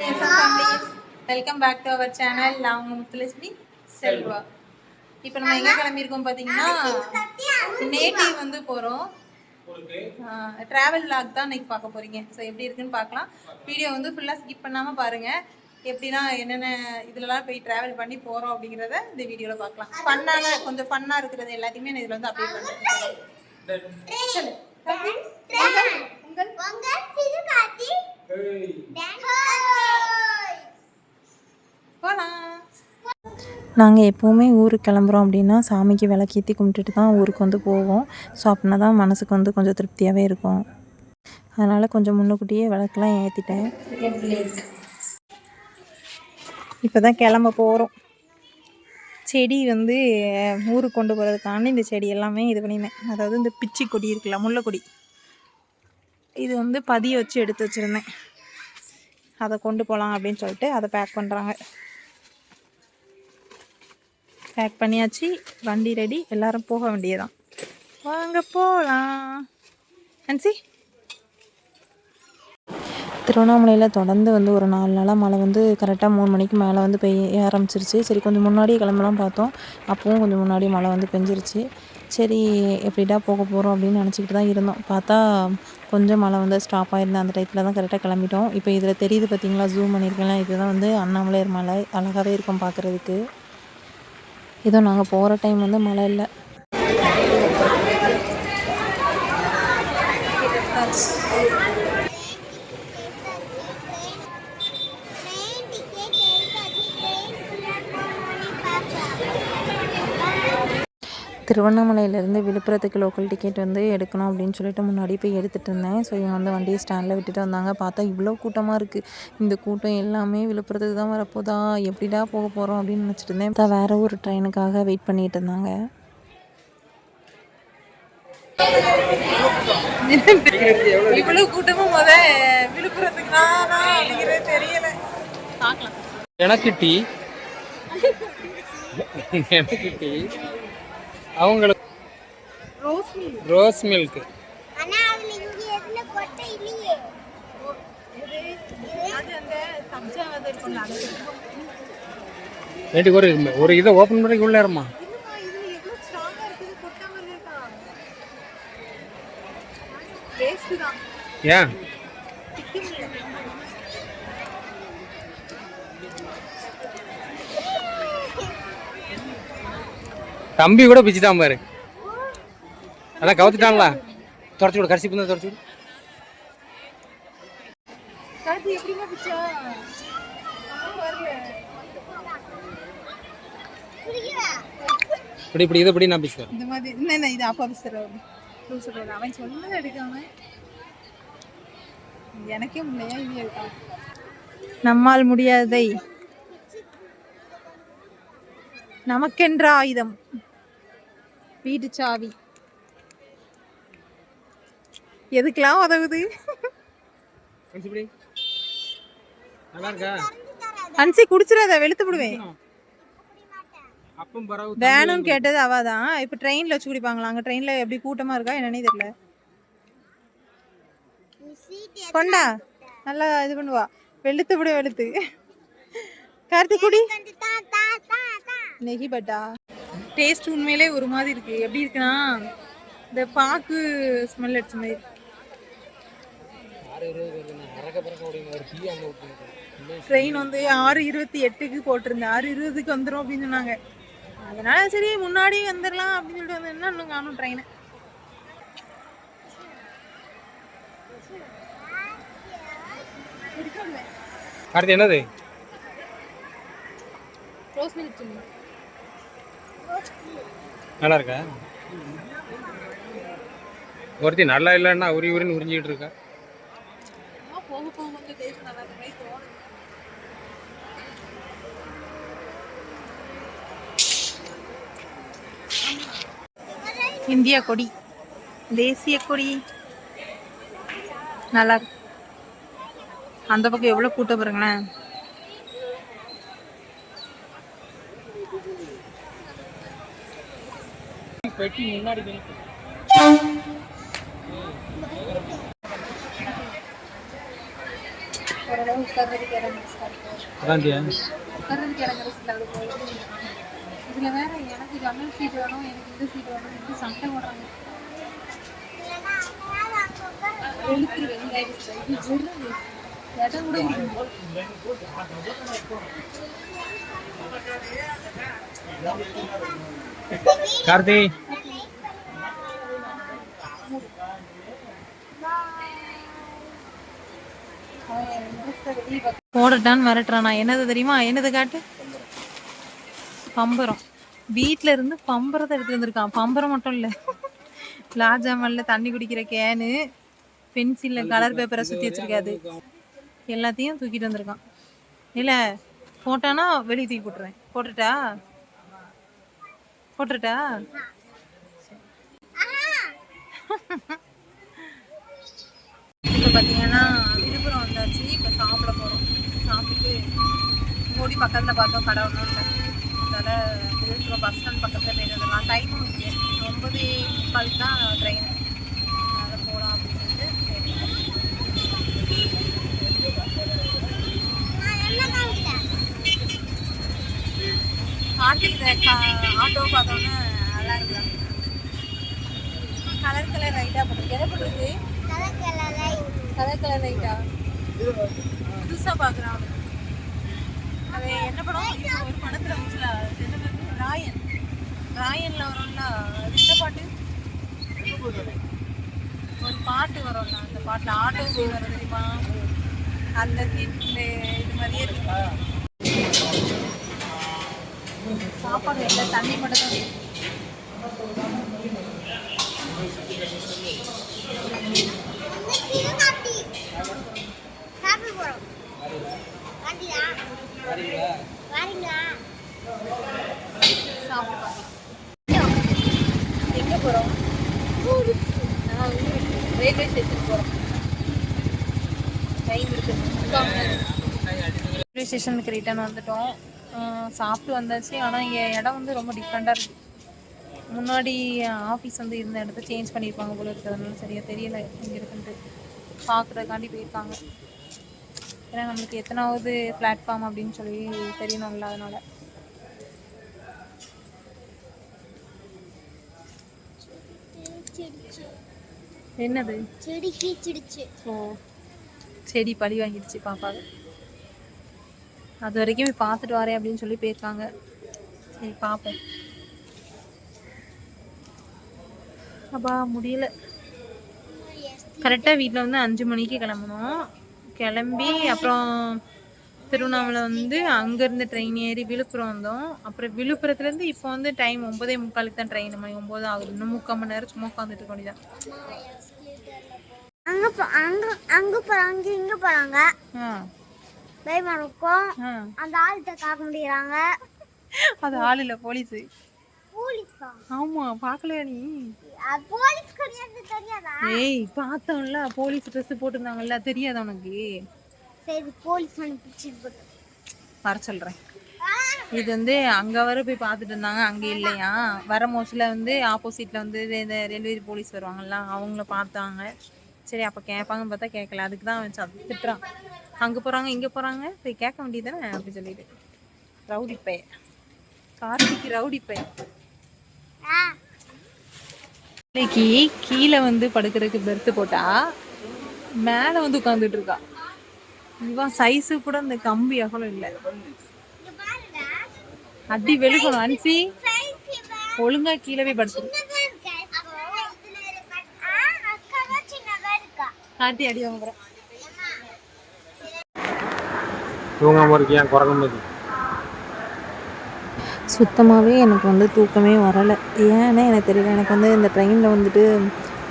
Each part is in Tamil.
Welcome back to our channel நான் உங்க முத்துலட்சுமி செல்வா இப்போ நம்ம எங்கே கிளம்பியிருக்கோம் பார்த்தீங்கன்னா நேட்டிவ் வந்து போகிறோம் ட்ராவல் லாக் தான் இன்னைக்கு பார்க்க போறீங்க. ஸோ எப்படி இருக்குன்னு பார்க்கலாம். வீடியோ வந்து ஃபுல்லாக ஸ்கிப் பண்ணாமல் பாருங்கள் எப்படின்னா என்னென்ன இதுலலாம் போய் ட்ராவல் பண்ணி போகிறோம் அப்படிங்கிறத இந்த வீடியோவில் பார்க்கலாம். ஃபன்னாக கொஞ்சம் ஃபன்னாக இருக்கிறது எல்லாத்தையுமே நான் இதில் வந்து அப்டேட் பண்ணுறேன் உங்கள் நாங்கள் எப்போவுமே ஊருக்கு கிளம்புறோம் அப்படின்னா சாமிக்கு விளக்கேற்றி கும்பிட்டுட்டு தான் ஊருக்கு வந்து போவோம். ஸோ அப்படின்னா தான் மனசுக்கு வந்து கொஞ்சம் திருப்தியாகவே இருக்கும். அதனால் கொஞ்சம் முன்னுக்கூட்டியே விளக்கெலாம் ஏற்றிட்டேன் இப்போ தான் கிளம்ப போகிறோம் செடி வந்து ஊருக்கு கொண்டு போகிறதுக்கான இந்த செடி எல்லாமே இது பண்ணியிருந்தேன். அதாவது இந்த பிச்சி கொடி இருக்குல்ல முல்லைக்கொடி. இது வந்து பதிய வச்சு எடுத்து வச்சுருந்தேன். அதை கொண்டு போகலாம் அப்படின்னு சொல்லிட்டு அதை பேக் பண்ணுறாங்க பேக் பண்ணியாச்சு. வண்டி ரெடி எல்லாரும் போக வேண்டியதான் வாங்க போகலாம் அன்சி திருவண்ணாமலையில் தொடர்ந்து வந்து ஒரு நாலு நாளாக மழை வந்து கரெக்டாக மூணு மணிக்கு மேலே வந்து பெய்ய ஆரம்பிச்சிருச்சு. சரி கொஞ்சம் முன்னாடியே கிளம்பலாம் பார்த்தோம். அப்பவும் கொஞ்சம் முன்னாடி மழை வந்து பெஞ்சிருச்சு. சரி எப்படிடா போக போகிறோம் அப்படின்னு நினச்சிக்கிட்டு தான் இருந்தோம். பார்த்தா கொஞ்சம் மழை வந்து ஸ்டாப் ஆயிருந்த அந்த டைத்தில் தான் கரெக்டாக கிளம்பிட்டோம். இப்போ இதில் தெரியுது பார்த்தீங்களா? ஜூம் பண்ணியிருக்கேன்ல. இதுதான் வந்து அண்ணாமலையார் மலை. அழகாகவே இருக்கும் பார்க்குறதுக்கு. ஏதோ நாங்கள் போகிற டைம் வந்து மழை இல்லை. திருவண்ணாமலையிலேருந்து விழுப்புரத்துக்கு லோக்கல் டிக்கெட் வந்து எடுக்கணும் அப்படின்னு சொல்லிட்டு முன்னாடி போய் எடுத்துகிட்டு இருந்தேன். ஸோ இவங்க வந்து வண்டியை ஸ்டாண்டில் விட்டுட்டு வந்தாங்க. பார்த்தா இவ்வளோ கூட்டமாக இருக்குது இந்த கூட்டம் எல்லாமே விழுப்புரத்துக்கு தான் வரப்போதா? எப்படிடா போக போகிறோம் அப்படின்னு நினச்சிட்டு இருந்தேன். பார்த்தா வேறு ஒரு ட்ரெயினுக்காக வெயிட் பண்ணிகிட்டு இருந்தாங்க. இவ்வளோ கூட்டமும் முத விழுப்புரத்துக்கு தான்? அப்படிங்கிறது தெரியல. பார்க்கலாம் எனக்கு டீ எனக்கு டீ அவங்களுக்கு ரோஸ் மில் ரோஸ் மில்க் நைட்டுக்கு ஒரு ஒரு இதை ஓப்பன் பண்ணி உள்ள இருமா இல்லம்மா இதுல எவ்வளவு ஸ்ட்ராங்கா இருக்குது கொட்டாம இருக்கா டேஸ்ட் தான் ஏன் தம்பி கூட பிச்சுட்டான் பாரு. அதான் கவுத்துட்டான்ல. தொடச்சு விடு கடைசி பண்ண தொடச்சு விடு. பிச்சா? இப்படி இப்படி இதை இப்படி நான் பிச்சுவேன் இந்த மாதிரி என்ன என்ன இது அப்பா லூஸ் சொல்றாரு அவன் சொன்னதை எடுக்காம. எனக்கே முடியலையா? இது எடுக்காம நம்மால் முடியாததை. நமக்கென்ற ஆயுதம். வீட்டு சாவி. எதுக்கெல்லாம் உதவுது? அன்சி குடிச்சிடாத வெளுத்து விடுவேன். அப்பம் பரவு வேணும்னு கேட்டது அவ தான் இப்போ ட்ரெயினில் வச்சு குடிப்பாங்களா? அங்கே ட்ரெயினில் எப்படி கூட்டமாக இருக்கா என்னன்னே தெரியல. கொண்டா நல்லா இது பண்ணுவா. வெளுத்து விடு வெளுத்து. கார்த்தி குடி. நெகி பட்டா டேஸ்ட் உண்மையிலே ஒரு மாதிரி இருக்கு. எப்படி இருக்குன்னா இந்த பாக்கு ஸ்மெல் அடிச்ச மாதிரி. ட்ரெயின் வந்து ஆறு இருபத்தி எட்டுக்கு போட்டிருந்தேன். ஆறு இருபதுக்கு வந்துடும் அப்படின்னு சொன்னாங்க. அதனால சரி முன்னாடி வந்துடலாம் அப்படின்னு சொல்லிட்டு வந்தேன்னா இன்னும் காணும் ட்ரெயினை அடுத்து என்னது? ரோஸ் மில்க் நல்லா இருக்கா ஒருத்தி நல்லா இல்லைன்னா உரி உரின்னு உறிஞ்சிக்கிட்டு இருக்கா? இந்தியா கொடி தேசிய கொடி. நல்லா இருக்கு அந்த பக்கம் எவ்வளோ கூட்டம் பாருங்களேன். அது போய் இதில் வேற எனக்கு ஜன்னல் சீட் வேணும் எனக்கு இந்த சீட் வேணும் இந்த சண்டை போடுறாங்க. கார்த்தி அவன் interest அ வெளிய பார்க்க- போடட்டான்னு மிரட்டுறானா என்னது தெரியுமா? என்னது காட்டு? பம்பரம். வீட்ல இருந்து பம்பரத்தை எடுத்து வந்திருக்கான். பம்பரம் மட்டும் இல்ல. லாஜாமல்ல தண்ணி குடிக்கிற கேனு பென்சில்ல கலர் பேப்பரை சுத்தி வச்சிருக்காது. எல்லாத்தையும் தூக்கிட்டு வந்திருக்கான். இல்ல போட்டானா வெளியே தூக்கி போட்டுறேன் போட்டுட்டா? போட்டுட்டா? இப்போ பார்த்தீங்கன்னா விழுப்புரம் வந்தாச்சு இப்போ சாப்பிட போகிறோம் சாப்பிட்டு ஓடி பக்கத்தில் பார்த்தோம் கடை ஒன்றும் இல்லை. அதனால் விழுப்புரம் பஸ் ஸ்டாண்ட் பக்கத்தில் போய் வந்துடலாம் டைம் ஒன்பது முக்கால் தான் ட்ரெயின் அதனால் போகலாம் அப்படின்னு சொல்லிட்டு ஆட்டோ ஆட்டோ பார்த்தோன்னே நல்லா இருக்கலாம் கலர் கலர் லைட்டாக போட்டுருக்கு. எதை போட்டுருக்கு? கலர் கலர் லைட்டா புதுசாக பார்க்குறான் அது என்ன படம்? இது ஒரு படத்தில் வந்துச்சுல? ராயன் ராயனில் வரும்ல அது என்ன பாட்டு? ஒரு பாட்டு வரும்ல அந்த பாட்டில் ஆட்டோ சீன் வரும் தெரியுமா? அந்த சீன் இது மாதிரியே இருக்கு. சாப்பாடு இல்லை தண்ணி மட்டும் தான் இருக்கு. சாப்பிட்டு பார்க்கலாம் எங்கே போகிறோம் ரயில்வே ஸ்டேஷன் போகிறோம் டைம் இருக்குது ரயில்வே ஸ்டேஷனுக்கு ரிட்டர்ன் வந்துட்டோம் சாப்பிட்டு வந்தாச்சு. ஆனால் இங்கே இடம் வந்து ரொம்ப டிஃப்ரெண்ட்டாக இருக்குது முன்னாடி ஆஃபீஸ் வந்து இருந்த இடத்த சேஞ்ச் பண்ணியிருப்பாங்க போல இருக்கிறதுனால சரியாக தெரியலை. இங்கே இருக்குன்ட்டு. பார்க்குறதுக்காண்டி போயிருக்காங்க. ஏன்னா நம்மளுக்கு எத்தனாவது பிளாட்ஃபார்ம் அப்படின்னு சொல்லி தெரியணும்ல அதனால. என்னது? செடி கீச்சிடுச்சு ஓ செடி பழி வாங்கிடுச்சு பாப்பாவை. அது வரைக்கும் போய் பார்த்துட்டு வரேன் அப்படின்னு சொல்லி போயிருக்காங்க. சரி பார்ப்போம். அப்பா முடியல. கரெக்டாக வீட்டில் வந்து அஞ்சு மணிக்கு கிளம்பணும். கிளம்பி அப்புறம் திருவண்ணாமலை வந்து அங்கேருந்து ட்ரெயின் ஏறி விழுப்புரம் வந்தோம். அப்புறம் விழுப்புரத்துலேருந்து இப்போ வந்து டைம் ஒன்பதே முக்காலுக்கு தான் ட்ரெயின் மணி ஒம்பது ஆகுது. இன்னும் முக்கால் மணி நேரம் சும்மா உட்காந்துட்டு இருக்க வேண்டியதான் அங்க போ- அங்க அங்க போறாங்க இங்க போறாங்க. ஆ. பயமா இருக்கும் அந்த ஆள்கிட்ட காக்க முடியறாங்க அது ஆள் இல்லை போலீஸு. போலீஸா? ஆமா பார்க்கலையா நீ? ஏய் பார்த்தோம்ல போலீஸ் ட்ரெஸ் போட்டிருந்தாங்கல்ல தெரியாதா உனக்கு? சரி போலீஸ் வர சொல்றேன். இது வந்து அங்க வர போய் பார்த்துட்டு இருந்தாங்க அங்க இல்லையா? வர மோஸ்ட்ல வந்து ஆப்போசிட்ல வந்து இந்த ரயில்வே போலீஸ் வருவாங்கல்ல அவங்கள பார்த்தாங்க. சரி அப்ப கேட்பாங்கன்னு பார்த்தா கேட்கல. அதுக்கு தான் அவன் திட்டுறான். அங்க போறாங்க இங்க போறாங்க போய் கேட்க வேண்டியதானே அப்படி சொல்லிட்டு. ரவுடி பையன். கார்த்திக் ரவுடி பையன். இன்னைக்கு கீழே வந்து படுக்கிறதுக்கு பெர்த்து போட்டா மேலே வந்து உட்காந்துட்டு இருக்கா. இவன் சைஸு கூட இந்த கம்பி அகலம் இல்லை. இங்க அடி வெளுக்கணும் அன்சி. ஒழுங்கா கீழே போய் படுத்துரு காட்டி அடி வாங்குறேன் தூங்காம இருக்கியா? குரங்கு மாதிரி. சுத்தமாகவே எனக்கு வந்து தூக்கமே வரலை. ஏன்னே எனக்கு தெரியல. எனக்கு வந்து இந்த ட்ரெயினில் வந்துட்டு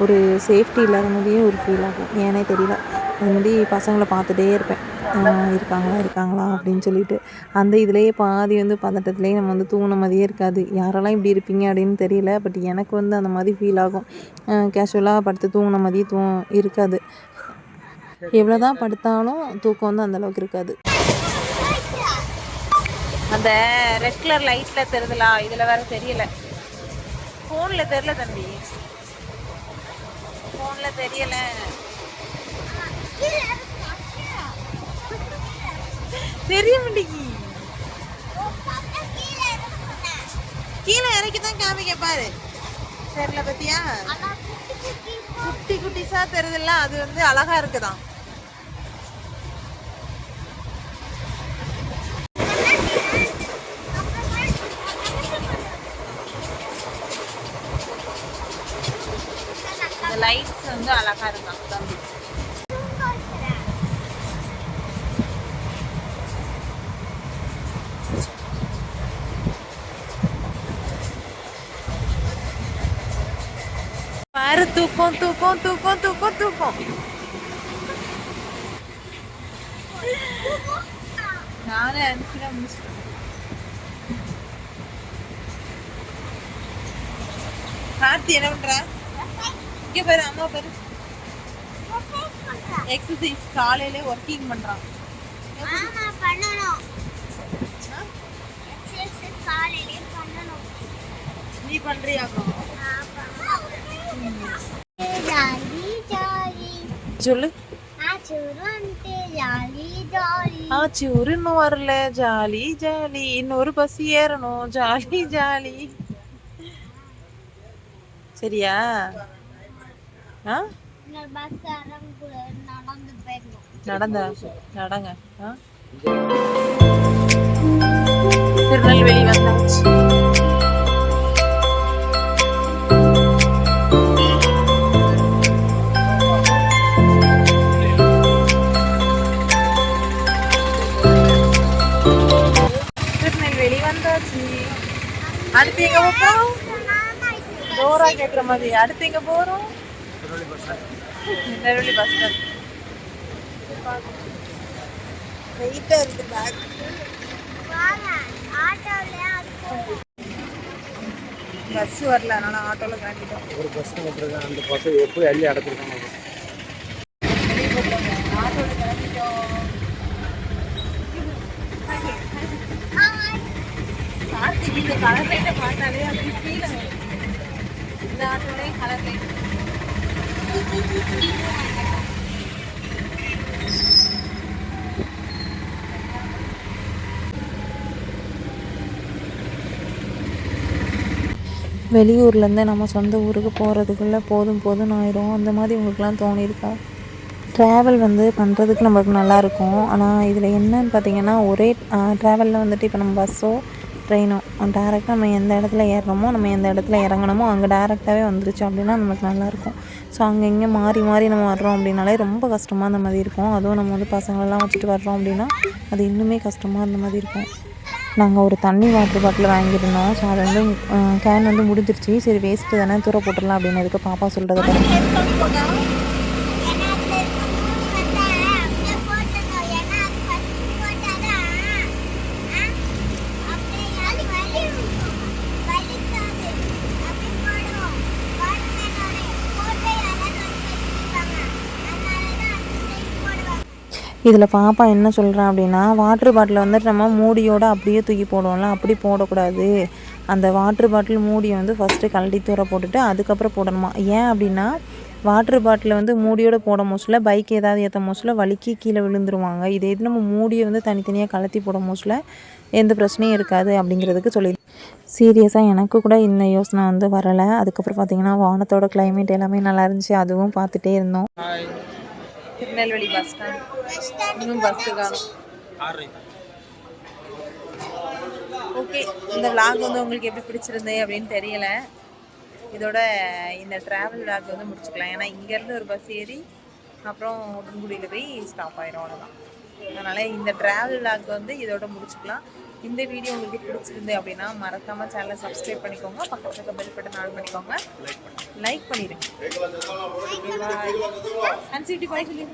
ஒரு சேஃப்டி இல்லாத மாதிரியே ஒரு ஃபீல் ஆகும். ஏனே தெரியல. அது மாதிரி பசங்களை பார்த்துட்டே இருப்பேன். இருக்காங்களா இருக்காங்களா அப்படின்னு சொல்லிட்டு. அந்த இதுலேயே பாதி வந்து பதட்டத்துலேயே நம்ம வந்து தூங்கின மாதிரியே இருக்காது. யாரெல்லாம் இப்படி இருப்பீங்க அப்படின்னு தெரியல. பட் எனக்கு வந்து அந்த மாதிரி ஃபீல் ஆகும். கேஷுவலாக படுத்து தூங்கின மாதிரியே தூ இருக்காது. எவ்வளோ தான் படுத்தாலும் தூக்கம் வந்து அந்தளவுக்கு இருக்காது. அந்த ரெட் கலர் லைட்ல தெரியுதுலா இதுல வேற தெரியல. போன்ல தெரியல தம்பி. போன்ல தெரியல. தெரிய மாட்டேங்கி கீழே இருக்கும்ல. இறக்கி தான் காமிக்க பாரு. தெரியல பத்தியா? குட்டி குட்டி குட்டிஸா தெரியுதுல்ல அது வந்து அழகா இருக்குதான் இந்த லைட்ஸ் வந்து அழகா இருக்காம் தம்பி பாரு தூக்கம் தூக்கம் தூக்கம் தூக்கம் தூக்கம். நானே அனுப்பிச்சுதான் முடிச்சிட்டேன். கார்த்தி என்ன பண்ற? இங்க பாரு அம்மா பாரு. எக்ஸசைஸ் காலையில ஒர்க்கிங் பண்றான். ஆமா பண்ணணும். எக்ஸசைஸ் நீ பண்றியா ஜாலி ஜாலி. சொல்லு இன்னும் வரல. Jolly jolly. இன்னொரு பஸ் ஏறணும். Jolly jolly. சரியா? ஆ? நடந்து நடங்க? திருநெல்வேலி வந்தாச்சு. திருநெல்வேலி வந்தாச்சு. அடுத்து எங்க போறோம்? டோரா கேக்குற மாதிரி. அடுத்து எங்க போறோம்? திருநெல்வேலி பஸ் ஸ்டாண்ட் வெயிட்டா இருக்கு பேக் பஸ் வரல அதனால ஆட்டோல கிளம்பிட்டோம். ஒரு பஸ் விட்டுருக்கேன் அந்த பஸ்ஸை எப்படி அள்ளி அடைச்சிருக்காங்க ஆட்டோல கிளம்பிட்டோம் கார்த்திக் இந்த கலர் லைட்டை பார்த்தாலே அப்படி ஃபீல் ஆகும் இந்த ஆட்டோலே கலர் லைட் வெளியூர்லேருந்து நம்ம சொந்த ஊருக்கு போகிறதுக்குள்ளே போதும் போதும்னு ஆயிரும். அந்த மாதிரி உங்களுக்குலாம் தோணியிருக்கா? ட்ராவல் வந்து பண்ணுறதுக்கு நம்மளுக்கு நல்லாயிருக்கும் ஆனால் இதில் என்னன்னு பார்த்தீங்கன்னா ஒரே ட்ராவலில் வந்துட்டு இப்போ நம்ம பஸ்ஸோ ட்ரெயினோ டேரெக்டாக நம்ம எந்த இடத்துல ஏறுறோமோ நம்ம எந்த இடத்துல இறங்கணுமோ அங்கே டேரெக்டாகவே வந்துருச்சு அப்படின்னா நமக்கு நல்லாயிருக்கும் ஸோ அங்கே இங்கே மாறி மாறி நம்ம வர்றோம் அப்படின்னாலே ரொம்ப கஷ்டமாக அந்த மாதிரி இருக்கும். அதுவும் நம்ம வந்து பசங்களெல்லாம் வச்சுட்டு வர்றோம் அப்படின்னா அது இன்னுமே கஷ்டமாக இருந்த மாதிரி இருக்கும். நாங்கள் ஒரு தண்ணி வாட்டர் பாட்டில் வாங்கியிருந்தோம். ஸோ அது வந்து கேன் வந்து முடிஞ்சிருச்சு. சரி வேஸ்ட்டு தானே தூர போட்டுடலாம் அப்படின்னு இருக்கு பாப்பா சொல்கிறத இதில் பாப்பா என்ன சொல்கிறேன் அப்படின்னா வாட்ரு பாட்டில் வந்துட்டு நம்ம மூடியோடு அப்படியே தூக்கி போடுவோம்ல அப்படி போடக்கூடாது. அந்த வாட்ரு பாட்டில் மூடியை வந்து ஃபஸ்ட்டு கழட்டி தூர போட்டுட்டு அதுக்கப்புறம் போடணுமா? ஏன் அப்படின்னா வாட்ரு பாட்டில் வந்து மூடியோடு போட மோசில் பைக் ஏதாவது ஏற்ற மோசில் வலிக்கி கீழே விழுந்துருவாங்க. இதே இது நம்ம மூடியை வந்து தனித்தனியாக கலத்தி போட மோசில் எந்த பிரச்சனையும் இருக்காது அப்படிங்கிறதுக்கு சொல்லி சீரியஸாக எனக்கு கூட இந்த யோசனை வந்து வரலை. அதுக்கப்புறம் பார்த்தீங்கன்னா வானத்தோட கிளைமேட் எல்லாமே நல்லா இருந்துச்சு. அதுவும் பார்த்துட்டே இருந்தோம். திருநெல்வேலி பஸ் ஸ்டாண்ட் இன்னும் பஸ் காணும் ஓகே இந்த vlog வந்து உங்களுக்கு எப்படி பிடிச்சிருந்து அப்படின்னு தெரியல. இதோட இந்த ட்ராவல் vlog வந்து முடிச்சுக்கலாம். ஏன்னா இங்கேருந்து ஒரு பஸ் ஏறி அப்புறம் உடன்குடியில் போய் ஸ்டாப் ஆயிரும் அவ்வளோதான் அதனால் இந்த ட்ராவல் vlog வந்து இதோட முடிச்சுக்கலாம். இந்த வீடியோ உங்களுக்கு பிடிச்சிருந்து அப்படின்னா மறக்காமல் சேனலை சப்ஸ்கிரைப் பண்ணிக்கோங்க. பக்கத்தில் இருக்க பெல் பட்டன் ஆன் பண்ணிக்கோங்க. லைக் பண்ணிடுங்க. அன்சிட்டி பாய் சொல்லி.